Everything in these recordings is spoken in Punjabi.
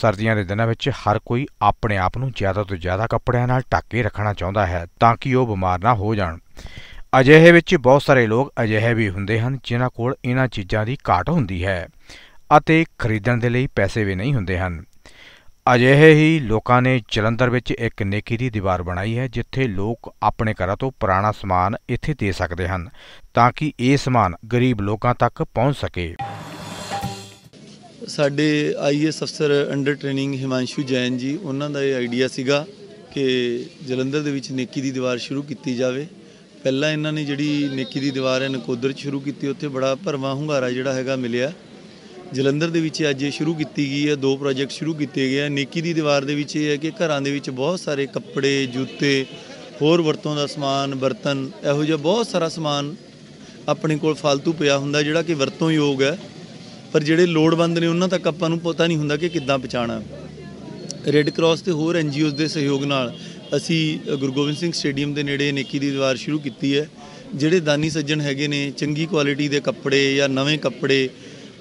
ਸਰਦੀਆਂ ਦੇ ਦਿਨਾਂ ਵਿੱਚ ਹਰ ਕੋਈ ਆਪਣੇ ਆਪ ਨੂੰ ਜ਼ਿਆਦਾ ਤੋਂ ਜ਼ਿਆਦਾ ਕੱਪੜਿਆਂ ਨਾਲ ਢੱਕ ਕੇ ਰੱਖਣਾ ਚਾਹੁੰਦਾ ਹੈ ਤਾਂ ਕਿ ਉਹ ਬਿਮਾਰ ਨਾ ਹੋ ਜਾਣ। ਅਜਿਹੇ ਵਿੱਚ ਬਹੁਤ ਸਾਰੇ ਲੋਕ ਅਜਿਹੇ ਵੀ ਹੁੰਦੇ ਹਨ ਜਿਨ੍ਹਾਂ ਕੋਲ ਇਹਨਾਂ ਚੀਜ਼ਾਂ ਦੀ ਘਾਟ ਹੁੰਦੀ ਹੈ ਅਤੇ ਖਰੀਦਣ ਦੇ ਲਈ ਪੈਸੇ ਵੀ ਨਹੀਂ ਹੁੰਦੇ ਹਨ। ਅਜਿਹੇ ਹੀ ਲੋਕਾਂ ਨੇ ਜਲੰਧਰ ਵਿੱਚ ਇੱਕ ਨੇਕੀ ਦੀ ਦੀਵਾਰ ਬਣਾਈ ਹੈ ਜਿੱਥੇ ਲੋਕ ਆਪਣੇ ਘਰਾਂ ਤੋਂ ਪੁਰਾਣਾ ਸਮਾਨ ਇੱਥੇ ਦੇ ਸਕਦੇ ਹਨ ਤਾਂ ਕਿ ਇਹ ਸਮਾਨ ਗਰੀਬ ਲੋਕਾਂ ਤੱਕ ਪਹੁੰਚ ਸਕੇ। ਸਾਡੇ ਆਈਐਸ ਅਫਸਰ ਅੰਡਰ ਟ੍ਰੇਨਿੰਗ ਹਿਮਾਂਸ਼ੂ ਜੈਨ ਜੀ, ਉਹਨਾਂ ਦਾ ਇਹ ਆਈਡੀਆ ਸੀਗਾ ਕਿ ਜਲੰਧਰ ਦੇ ਵਿੱਚ ਨੇਕੀ ਦੀ ਦੀਵਾਰ ਸ਼ੁਰੂ ਕੀਤੀ ਜਾਵੇ। ਪਹਿਲਾਂ ਇਹਨਾਂ ਨੇ ਜਿਹੜੀ ਨੇਕੀ ਦੀ ਦੀਵਾਰ ਹੈ, ਨਕੋਦਰ 'ਚ ਸ਼ੁਰੂ ਕੀਤੀ, ਉੱਥੇ ਬੜਾ ਭਰਵਾਂ ਹੁੰਗਾਰਾ ਜਿਹੜਾ ਹੈਗਾ ਮਿਲਿਆ। ਜਲੰਧਰ ਦੇ ਵਿੱਚ ਅੱਜ ਇਹ ਸ਼ੁਰੂ ਕੀਤੀ ਗਈ ਹੈ, ਦੋ ਪ੍ਰੋਜੈਕਟ ਸ਼ੁਰੂ ਕੀਤੇ ਗਏ ਆ। ਨੇਕੀ ਦੀ ਦੀਵਾਰ ਦੇ ਵਿੱਚ ਇਹ ਹੈ ਕਿ ਘਰਾਂ ਦੇ ਵਿੱਚ ਬਹੁਤ ਸਾਰੇ ਕੱਪੜੇ, ਜੁੱਤੇ, ਹੋਰ ਵਰਤੋਂ ਦਾ ਸਮਾਨ, ਬਰਤਨ, ਇਹੋ ਜਿਹਾ ਬਹੁਤ ਸਾਰਾ ਸਮਾਨ ਆਪਣੇ ਕੋਲ ਫालतू ਪਿਆ ਹੁੰਦਾ, ਜਿਹੜਾ ਕਿ ਵਰਤੋਂ ਯੋਗ ਹੈ। ਪਰ ਜਿਹੜੇ ਲੋੜਵੰਦ ਨੇ ਉਹਨਾਂ ਤੱਕ ਆਪਾਂ ਨੂੰ ਪਤਾ ਨਹੀਂ ਹੁੰਦਾ ਕਿ ਕਿੱਦਾਂ ਪਹੁੰਚਾਉਣਾ ਰੈੱਡ ਕਰਾਸ ਤੇ ਹੋਰ ਐਨਜੀਓਜ਼ ਦੇ ਸਹਿਯੋਗ ਨਾਲ ਅਸੀਂ ਗੁਰੂ ਗੋਬਿੰਦ ਸਿੰਘ ਸਟੇਡੀਅਮ ਦੇ ਨੇੜੇ ਨੇਕੀ ਦੀ ਦੀਵਾਰ ਸ਼ੁਰੂ ਕੀਤੀ ਹੈ। ਜਿਹੜੇ ਦਾਨੀ ਸੱਜਣ ਹੈਗੇ ਨੇ, ਚੰਗੀ ਕੁਆਲਿਟੀ ਦੇ ਕੱਪੜੇ ਜਾਂ ਨਵੇਂ ਕੱਪੜੇ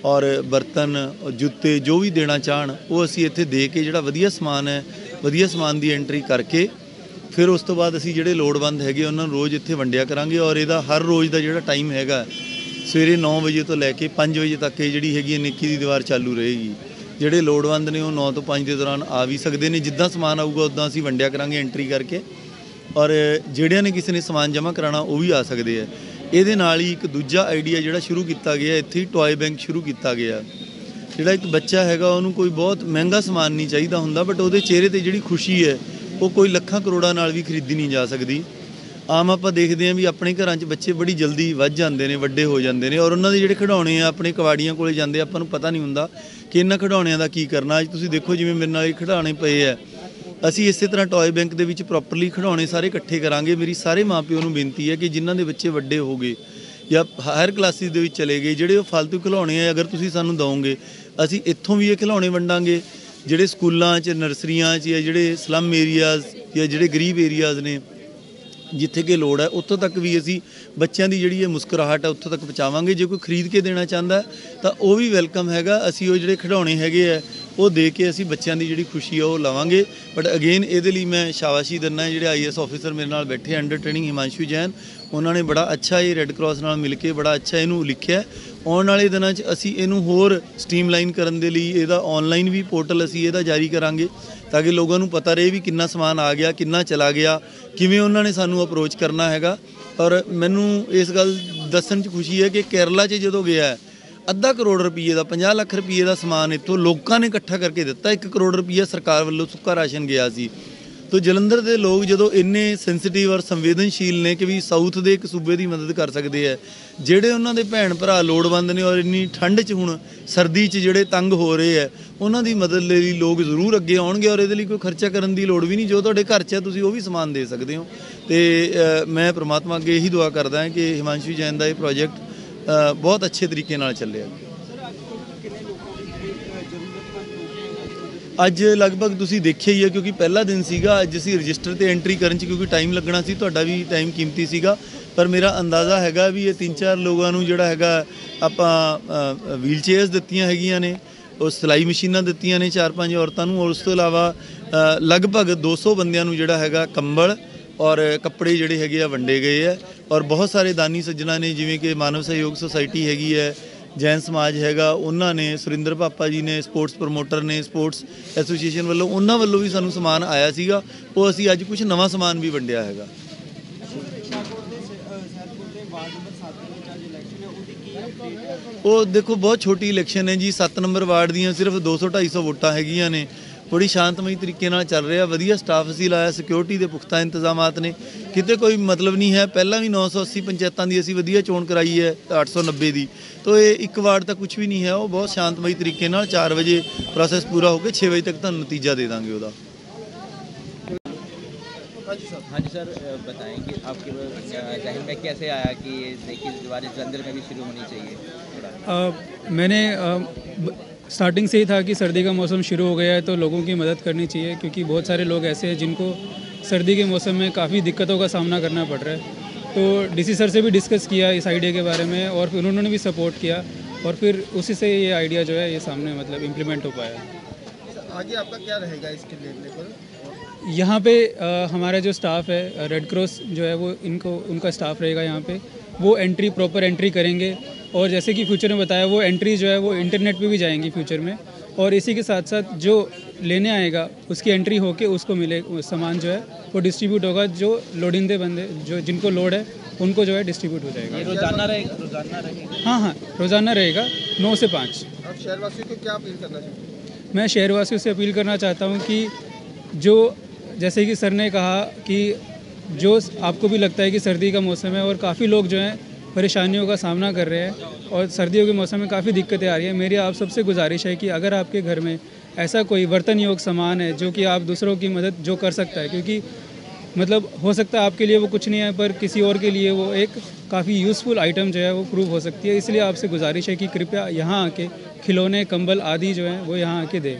ਔਰ ਬਰਤਨ ਔਰ ਜੁੱਤੇ ਜੋ ਵੀ ਦੇਣਾ ਚਾਹਣ, ਉਹ ਅਸੀਂ ਇੱਥੇ ਦੇ ਕੇ ਜਿਹੜਾ ਵਧੀਆ ਸਮਾਨ ਹੈ, ਵਧੀਆ ਸਮਾਨ ਦੀ ਐਂਟਰੀ ਕਰਕੇ ਫਿਰ ਉਸ ਤੋਂ ਬਾਅਦ ਅਸੀਂ ਜਿਹੜੇ ਲੋੜਵੰਦ ਹੈਗੇ, ਉਹਨਾਂ ਨੂੰ ਰੋਜ਼ ਇੱਥੇ ਵੰਡਿਆ ਕਰਾਂਗੇ ਔਰ ਇਹਦਾ ਹਰ ਰੋਜ਼ ਦਾ ਜਿਹੜਾ ਟਾਈਮ ਹੈਗਾ ਸਵੇਰੇ 9 ਵਜੇ ਤੋਂ ਲੈ ਕੇ 5 ਵਜੇ ਤੱਕ ਇਹ ਜਿਹੜੀ ਹੈਗੀ ਹੈ ਨੇਕੀ ਦੀ ਦੀਵਾਰ ਚਾਲੂ ਰਹੇਗੀ। ਜਿਹੜੇ ਲੋੜਵੰਦ ਨੇ ਉਹ 9 ਤੋਂ 5 ਦੇ ਦੌਰਾਨ ਆ ਵੀ ਸਕਦੇ ਨੇ। ਜਿੱਦਾਂ ਸਮਾਨ ਆਊਗਾ, ਉਦਾਂ ਅਸੀਂ ਵੰਡਿਆ ਕਰਾਂਗੇ ਐਂਟਰੀ ਕਰਕੇ। ਔਰ ਜਿਹੜਿਆਂ ਨੇ ਕਿਸੇ ਨੇ ਸਮਾਨ ਜਮ੍ਹਾਂ ਕਰਾਉਣਾ, ਉਹ ਵੀ ਆ ਸਕਦੇ ਆ। ਇਹਦੇ ਨਾਲ ਹੀ ਇੱਕ ਦੂਜਾ ਆਈਡੀਆ ਜਿਹੜਾ ਸ਼ੁਰੂ ਕੀਤਾ ਗਿਆ, ਇੱਥੇ ਹੀ ਟੌਏ ਬੈਂਕ ਸ਼ੁਰੂ ਕੀਤਾ ਗਿਆ। ਜਿਹੜਾ ਇੱਕ ਬੱਚਾ ਹੈਗਾ, ਉਹਨੂੰ ਕੋਈ ਬਹੁਤ ਮਹਿੰਗਾ ਸਮਾਨ ਨਹੀਂ ਚਾਹੀਦਾ ਹੁੰਦਾ ਬਟ ਉਹਦੇ ਚਿਹਰੇ ਤੇ ਜਿਹੜੀ ਖੁਸ਼ੀ ਹੈ, ਉਹ ਕੋਈ ਲੱਖਾਂ ਕਰੋੜਾਂ ਨਾਲ ਵੀ ਖਰੀਦੀ ਨਹੀਂ ਜਾ ਸਕਦੀ। ਆਮ ਆਪਾਂ ਦੇਖਦੇ ਹਾਂ ਵੀ ਆਪਣੇ ਘਰਾਂ 'ਚ ਬੱਚੇ ਬੜੀ ਜਲਦੀ ਵੱਧ ਜਾਂਦੇ ਨੇ, ਵੱਡੇ ਹੋ ਜਾਂਦੇ ਨੇ ਔਰ ਉਹਨਾਂ ਦੇ ਜਿਹੜੇ ਖਿਡੌਣੇ ਆ, ਆਪਣੇ ਕਵਾੜੀਆਂ ਕੋਲੇ ਜਾਂਦੇ ਆਪਾਂ ਨੂੰ ਪਤਾ ਨਹੀਂ ਹੁੰਦਾ ਕਿ ਇਹਨਾਂ ਖਿਡੌਣਿਆਂ ਦਾ ਕੀ ਕਰਨਾ। ਅੱਜ ਤੁਸੀਂ ਦੇਖੋ ਜਿਵੇਂ ਮੇਰੇ ਨਾਲ ਇਹ ਖਿਡੌਣੇ ਪਏ ਆ। ਅਸੀਂ ਇਸੇ ਤਰ੍ਹਾਂ ਟੌਏ ਬੈਂਕ ਦੇ ਵਿੱਚ ਪ੍ਰੋਪਰਲੀ ਖਿਡੌਣੇ ਸਾਰੇ ਇਕੱਠੇ ਕਰਾਂਗੇ। ਮੇਰੀ ਸਾਰੇ ਮਾਪਿਆਂ ਨੂੰ ਬੇਨਤੀ ਹੈ ਕਿ ਜਿਨ੍ਹਾਂ ਦੇ ਬੱਚੇ ਵੱਡੇ ਹੋ ਗਏ ਜਾਂ ਹਾਇਰ ਕਲਾਸਿਸ ਦੇ ਵਿੱਚ ਚਲੇ ਗਏ, ਜਿਹੜੇ ਉਹ ਫालतू ਖਿਡੌਣੇ ਆ, ਅਗਰ ਤੁਸੀਂ ਸਾਨੂੰ ਦਿਓਗੇ, ਅਸੀਂ ਇੱਥੋਂ ਵੀ ਇਹ ਖਿਡੌਣੇ ਵੰਡਾਂਗੇ। ਜਿਹੜੇ ਸਕੂਲਾਂ 'ਚ, ਨਰਸਰੀਆਂ 'ਚ ਜਾਂ ਜਿਹੜੇ ਸਲਮ ਏਰੀਆਜ਼ ਜਾਂ ਜਿਹੜੇ ਗਰੀਬ ਏਰੀਆਜ਼ ਨੇ ਜਿੱਥੇ ਕਿ ਲੋੜ ਹੈ, ਉੱਥੋਂ ਤੱਕ ਵੀ ਅਸੀਂ ਬੱਚਿਆਂ ਦੀ ਜਿਹੜੀ ਇਹ ਮੁਸਕਰਾਹਟ ਹੈ, ਉੱਥੋਂ ਤੱਕ ਪਹੁੰਚਾਵਾਂਗੇ। ਜੇ ਕੋਈ ਖਰੀਦ ਕੇ ਦੇਣਾ ਚਾਹੁੰਦਾ ਤਾਂ ਉਹ ਵੀ ਵੈਲਕਮ ਹੈਗਾ। ਅਸੀਂ ਉਹ ਜਿਹੜੇ ਖਿਡੌਣੇ ਹੈਗੇ ਆ ਉਹ ਦੇ ਕੇ ਅਸੀਂ ਬੱਚਿਆਂ ਦੀ ਜਿਹੜੀ ਖੁਸ਼ੀ ਆ ਉਹ ਲਵਾਂਗੇ। ਬਟ ਅਗੇਨ ਇਹਦੇ ਲਈ ਮੈਂ ਸ਼ਾਬਾਸ਼ੀ ਦਿੰਦਾ ਜਿਹੜੇ ਆਈਐਸ ਆਫੀਸਰ ਮੇਰੇ ਨਾਲ ਬੈਠੇ ਅੰਡਰ ਟ੍ਰੇਨਿੰਗ ਹਿਮਾਂਸ਼ੂ ਜੈਨ। ਉਹਨਾਂ ਨੇ ਬੜਾ ਅੱਛਾ ਇਹ ਰੈੱਡ ਕਰਾਸ ਨਾਲ ਮਿਲ ਕੇ ਬੜਾ ਅੱਛਾ ਇਹਨੂੰ ਲਿਖਿਆ ਆਉਣ ਵਾਲੇ ਦਿਨਾਂ 'ਚ ਅਸੀਂ ਇਹਨੂੰ ਹੋਰ ਸਟ੍ਰੀਮਲਾਈਨ ਕਰਨ ਦੇ ਲਈ ਇਹਦਾ ਆਨਲਾਈਨ ਵੀ ਪੋਰਟਲ ਅਸੀਂ ਇਹਦਾ ਜਾਰੀ ਕਰਾਂਗੇ। ਤਾਂ ਕਿ ਲੋਕਾਂ ਨੂੰ ਪਤਾ ਰਹੇ ਵੀ ਕਿੰਨਾ ਸਮਾਨ ਆ ਗਿਆ, ਕਿੰਨਾ ਚਲਾ ਗਿਆ, ਕਿਵੇਂ ਉਹਨਾਂ ਨੇ ਸਾਨੂੰ ਅਪਰੋਚ ਕਰਨਾ ਹੈਗਾ। ਔਰ ਮੈਨੂੰ ਇਸ ਗੱਲ ਦੱਸਣ 'ਚ ਖੁਸ਼ੀ ਹੈ ਕਿ ਕੇਰਲਾ 'ਚ ਜਦੋਂ ਗਿਆ ਅੱਧਾ ਕਰੋੜ ਰੁਪਏ ਦਾ 50 ਲੱਖ ਰੁਪਏ ਦਾ ਸਮਾਨ ਇੱਥੋਂ ਲੋਕਾਂ ਨੇ ਇਕੱਠਾ ਕਰਕੇ ਦਿੱਤਾ। 1 ਕਰੋੜ ਰੁਪਏ ਸਰਕਾਰ ਵੱਲੋਂ ਸੁੱਕਾ ਰਾਸ਼ਨ ਗਿਆ ਸੀ। ਤੋ ਜਲੰਧਰ ਦੇ ਲੋਕ ਜਦੋਂ ਇੰਨੇ ਸੈਂਸਿਟਿਵ ਔਰ ਸੰਵੇਦਨਸ਼ੀਲ ਨੇ ਕਿ ਵੀ ਸਾਊਥ ਦੇ ਇੱਕ ਸੂਬੇ ਦੀ ਮਦਦ ਕਰ ਸਕਦੇ ਆ ਜਿਹੜੇ ਉਹਨਾਂ ਦੇ ਭੈਣ ਭਰਾ ਲੋੜਵੰਦ ਨੇ ਔਰ ਇੰਨੀ ਠੰਡ 'ਚ ਹੁਣ ਸਰਦੀ 'ਚ ਜਿਹੜੇ ਤੰਗ ਹੋ ਰਹੇ ਆ ਉਹਨਾਂ ਦੀ ਮਦਦ ਲਈ ਲੋਕ ਜ਼ਰੂਰ ਅੱਗੇ ਆਉਣਗੇ ਔਰ ਇਹਦੇ ਲਈ ਕੋਈ ਖਰਚਾ ਕਰਨ ਦੀ ਲੋੜ ਵੀ ਨਹੀਂ, ਜੋ ਤੁਹਾਡੇ ਘਰ 'ਚ ਹੈ ਤੁਸੀਂ ਉਹ ਵੀ ਸਮਾਨ ਦੇ ਸਕਦੇ ਹੋ। ਤੇ ਮੈਂ ਪ੍ਰਮਾਤਮਾ ਅੱਗੇ ਇਹੀ ਦੁਆ ਕਰਦਾ ਹਾਂ ਕਿ ਹਿਮਾਂਸ਼ੂ ਜੈਨ ਦਾ ਇਹ ਪ੍ਰੋਜੈਕਟ ਬਹੁਤ ਅੱਛੇ ਤਰੀਕੇ ਨਾਲ ਚੱਲਿਆ। ਅੱਜ ਲਗਭਗ ਤੁਸੀਂ ਦੇਖਿਆ ਹੀ ਹੈ ਕਿਉਂਕਿ ਪਹਿਲਾ ਦਿਨ ਸੀਗਾ ਅੱਜ ਅਸੀਂ ਰਜਿਸਟਰ ਤੇ ਐਂਟਰੀ ਕਰਨ ਚ ਕਿਉਂਕਿ ਟਾਈਮ ਲੱਗਣਾ ਸੀ ਤੁਹਾਡਾ ਵੀ ਟਾਈਮ ਕੀਮਤੀ ਸੀਗਾ। ਪਰ ਮੇਰਾ ਅੰਦਾਜ਼ਾ ਹੈਗਾ ਵੀ ਇਹ ਤਿੰਨ ਚਾਰ ਲੋਕਾਂ ਨੂੰ ਜਿਹੜਾ ਹੈਗਾ ਆਪਾਂ ਵੀਲ ਚੇਅਰਸ ਦਿੱਤੀਆਂ ਹੈਗੀਆਂ ਨੇ ਉਹ ਸਿਲਾਈ ਮਸ਼ੀਨਾਂ ਦਿੱਤੀਆਂ ਨੇ ਚਾਰ ਪੰਜ ਔਰਤਾਂ ਨੂੰ ਔਰ ਉਸ ਤੋਂ ਇਲਾਵਾ ਅ, ਲਗਭਗ 200 ਬੰਦਿਆਂ ਨੂੰ ਜਿਹੜਾ ਹੈਗਾ ਕੰਬਲ ਔਰ ਕੱਪੜੇ ਜਿਹੜੇ ਹੈਗੇ ਆ ਵੰਡੇ ਗਏ ਆ ਔਰ ਬਹੁਤ ਸਾਰੇ ਦਾਨੀ ਸੱਜਣਾ ਨੇ ਜਿਵੇਂ ਕਿ ਮਾਨਵ ਸਹਿਯੋਗ ਸੁਸਾਇਟੀ ਹੈਗੀ ਹੈ ਜੈਨ ਸਮਾਜ ਹੈਗਾ, ਉਹਨਾਂ ਨੇ, ਸੁਰਿੰਦਰ ਪਾਪਾ ਜੀ ਨੇ, ਸਪੋਰਟਸ ਪ੍ਰੋਮੋਟਰ ਨੇ, ਸਪੋਰਟਸ ਐਸੋਸੀਏਸ਼ਨ ਵੱਲੋਂ, ਉਹਨਾਂ ਵੱਲੋਂ ਵੀ ਸਾਨੂੰ ਸਮਾਨ ਆਇਆ ਸੀਗਾ। ਉਹ ਅਸੀਂ ਅੱਜ ਕੁਝ ਨਵਾਂ ਸਮਾਨ ਵੀ ਵੰਡਿਆ ਹੈਗਾ। ਉਹ ਦੇਖੋ, ਬਹੁਤ ਛੋਟੀ ਇਲੈਕਸ਼ਨ ਹੈ ਜੀ। 7 ਨੰਬਰ ਵਾਰਡ ਦੀਆਂ ਸਿਰਫ 200 250 ਵੋਟਾਂ ਹੈਗੀਆਂ ਨੇ। ਬੜੀ ਸ਼ਾਂਤਮਈ ਤਰੀਕੇ ਨਾਲ ਚੱਲ ਰਿਹਾ ਵਧੀਆ ਸਟਾਫ ਅਸੀਂ ਲਾਇਆ ਸਿਕਿਉਰਿਟੀ ਦੇ ਪੁਖਤਾ ਇੰਤਜ਼ਾਮਾਤ ਨੇ ਕਿਤੇ ਕੋਈ ਮਤਲਬ ਨਹੀਂ ਹੈ ਪਹਿਲਾਂ ਵੀ 980 ਪੰਚਾਇਤਾਂ ਦੀ ਅਸੀਂ ਵਧੀਆ ਚੋਣ ਕਰਾਈ ਹੈ 890 ਦੀ ਤੋ ਇਹ ਇੱਕ ਵਾਰਡ ਤਾਂ ਕੁਝ ਵੀ ਨਹੀਂ ਹੈ ਉਹ ਬਹੁਤ ਸ਼ਾਂਤਮਈ ਤਰੀਕੇ ਨਾਲ 4 ਵਜੇ ਪ੍ਰੋਸੈਸ ਪੂਰਾ ਹੋ ਕੇ 6 ਵਜੇ ਤੱਕ ਤੁਹਾਨੂੰ ਨਤੀਜਾ ਦੇ ਦਾਂਗੇ ਉਹਦਾ हाँ जी सर अ, बताएं कि आपके अ, जहन में कैसे आया कि ये देखिए दीवारें जलंधर में भी शुरू होनी चाहिए थोड़ा अ, मैंने अ, ब- स्टार्टिंग से ही था कि सर्दी का मौसम शुरू हो गया है तो लोगों की मदद करनी चाहिए क्योंकि बहुत सारे लोग ऐसे हैं जिनको सर्दी के मौसम में काफ़ी दिक्कतों का सामना करना पड़ रहा है। तो डीसी सर से भी डिस्कस किया इस आइडिया के बारे में और फिर उन्होंने भी सपोर्ट किया और फिर उसी से ये आइडिया जो है ये सामने मतलब इम्प्लीमेंट हो पाया। आगे आपका क्या रहेगा इसके पर यहाँ पे हमारा जो स्टाफ है रेड क्रॉस जो है वो इनको उनका स्टाफ रहेगा यहाँ पे। वो एंट्री प्रॉपर एंट्री करेंगे और जैसे कि फ्यूचर में बताया वो एंट्री जो है वो इंटरनेट पे भी जाएँगी फ्यूचर में। और इसी के साथ साथ जो लेने आएगा उसकी एंट्री होके उसको मिले सामान जो है वो डिस्ट्रीब्यूट होगा। जो लोडिंदे बंदे जो जिनको लोड है उनको जो है डिस्ट्रीब्यूट हो जाएगा। रोज़ाना रहेगा रोज़ाना रहेगा। हाँ हाँ रोज़ाना रहेगा नौ से पाँच। शहरवासियों को क्या अपील करना चाहते मैं शहरवासियों से अपील करना चाहता हूँ कि जो जैसे कि सर ने कहा कि जो आपको भी लगता है कि सर्दी का मौसम है और काफ़ी लोग जो हैं परेशानियों का सामना कर रहे हैं और सर्दियों के मौसम में काफ़ी दिक्कतें आ रही हैं। मेरी आप सबसे गुजारिश है कि अगर आपके घर में ऐसा कोई बर्तन योग सामान है जो कि आप दूसरों की मदद जो कर सकता है, क्योंकि मतलब हो सकता है आपके लिए वो कुछ नहीं है, पर किसी और के लिए वो एक काफ़ी यूज़फुल आइटम जो है वो प्रूव हो सकती है। इसलिए आपसे गुजारिश है कि कृपया यहाँ आके खिलौने, कंबल आदि जो हैं वो यहाँ आके दें।